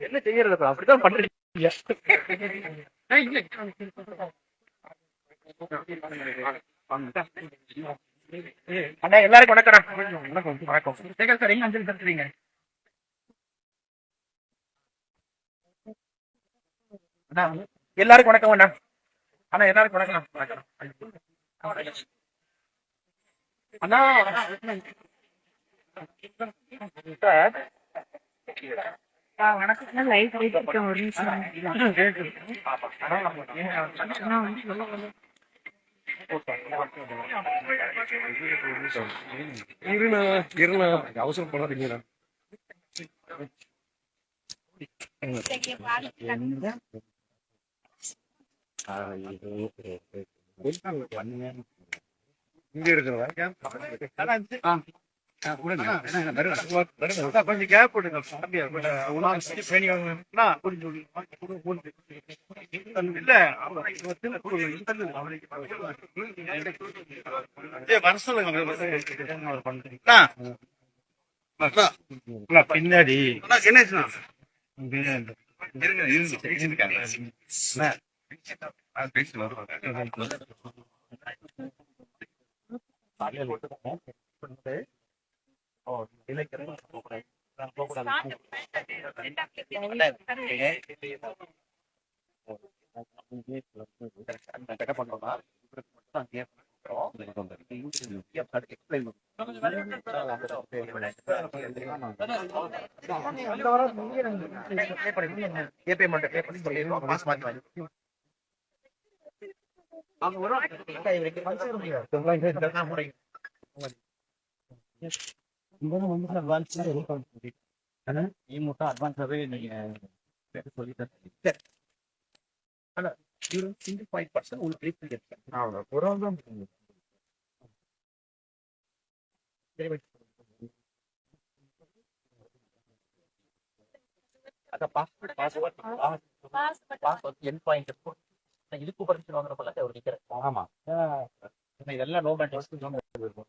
என்ன செய்யறது அப்படிதான் பண்றீங்க. அண்ணா எல்லாருக்கும் வணக்கம் வணக்கம் வணக்கம் சேகர் சார் எங்க அஞ்சலி தருத்துறீங்க அண்ணா எல்லாருக்கும் வணக்கம் அண்ணா அண்ணா எல்லாருக்கும் வணக்கம் வணக்கம் அண்ணா சார் வணக்கம் லைவ் இங்க இருக்கிறதா ஒரு நிமிஷம் நான் வந்து சொல்ல வரல. இருண்ணா இருண்ணா அவசரம் பண்ணாதீங்கண்ணா பின்னாடி கணேஷ்ண்ணா இருங்க இருங்க பேசி வருவாங்க அட்வான்ஸாவே நீங்க சொல்லிட்டு சிங்கிள் பாயிண்ட் பர்சன்ட் உங்களுக்கு ரிலீஃப் பண்ணிருக்கேன் அதான் பாஸ்வேர்ட் பாஸ்வேர்ட் பாஸ்வேர்ட் என் பாயிண்ட் நான் இதுக்கு பரிசு வாங்குறப்பல ஒரு நிக்கிறேன் ஆமா. இதெல்லாம் நோ நோ மேட்டர் இருக்கும்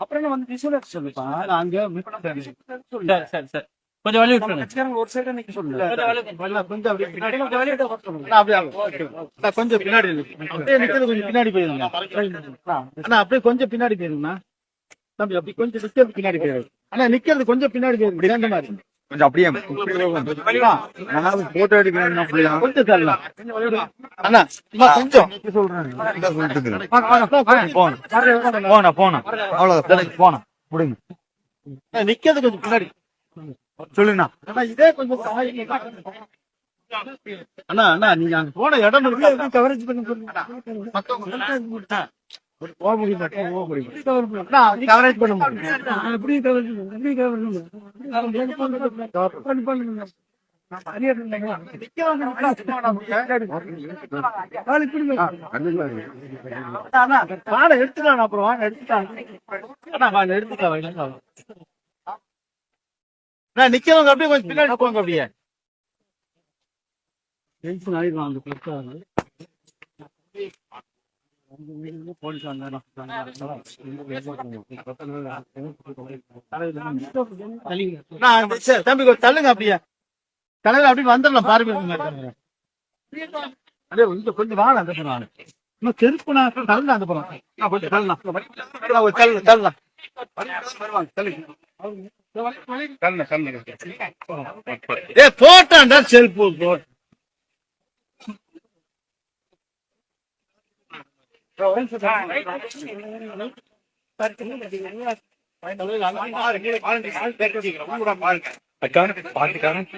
அப்புறம் வந்து விசுவல் சொல்லுப்பா? அங்க கொஞ்சம் வழி விட்டுருங்க. ஒரு சைடு நீங்க சொல்லுங்க. கொஞ்சம் அப்படியே பின்னாடி கொஞ்சம் வழி விட்டு சொல்லுங்க. அப்படியே கொஞ்சம் பின்னாடி அப்படியே நிக்கிறது கொஞ்சம் பின்னாடி போயிருங்க அண்ணா அப்படியே கொஞ்சம் பின்னாடி போயிருங்கண்ணா. தம்பி அப்படி கொஞ்சம் நிக்கிறது பின்னாடி போயிரு அண்ணா நிக்கிறது கொஞ்சம் பின்னாடி போயிரு அந்த மாதிரி கொஞ்சம் அப்படியே போட்டோ எடுக்கணும் கொஞ்சம் தரலாம் அண்ணா சும்மா கொஞ்சம் சொல்றேன் போன போன அவ்வளவுதான் போன முடிங்க நிக்கிறது கொஞ்சம் பின்னாடி சொல்லுண்ணா அண்ணா இதே கொஞ்சம் அண்ணா அண்ணா நீங்க அங்க போன இடம் கவரேஜ் பண்ணி போக முடியும். போக முடியும். கவரேஜ் பண்ண முடியும். எப்படி கவரேஜ் எப்படி கவரேஜ் பண்ணுங்க எடுத்துக்கலாம் அப்புறம் எடுத்துக்கலாம் நான் நிக்கிறவங்க அப்படியே கொஞ்சம் பின்னாடி போங்க அப்படியே. டென்ஷன் தம்பி தள்ளுங்க அப்படியே தலைவர் அப்படி வந்துடலாம் பாருங்க கொஞ்சம் கொஞ்சம் வாழ அந்த புறம் இன்னும் செருப்பு நான் தள்ளு அந்த கொஞ்சம் தள்ளலாம் தள்ளு. தள்ளலாம் போட்டான்டா செல்பு போட் அக்கா பாட்டுக்காரன்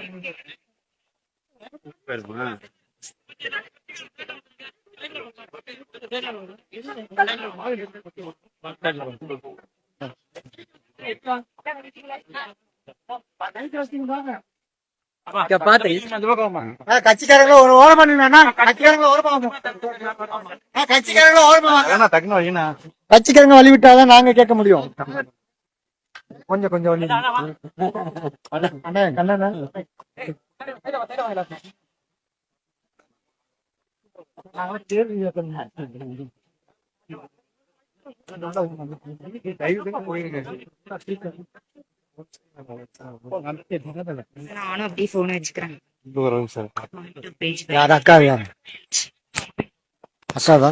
கட்சிக்காரங்கள ஒரு ஓரம் பண்ணுங்கண்ணா. கட்சிக்காரங்கள ஓரம் கட்சிக்காரங்க வழி விட்டாதான் நாங்க கேட்க முடியும். கொஞ்சம் கொஞ்சம் வழி அண்ணா கண்ணா நானும் அப்படியே போன் வச்சுக்கிறேன். யார் அக்கா யார்? அக்காவா?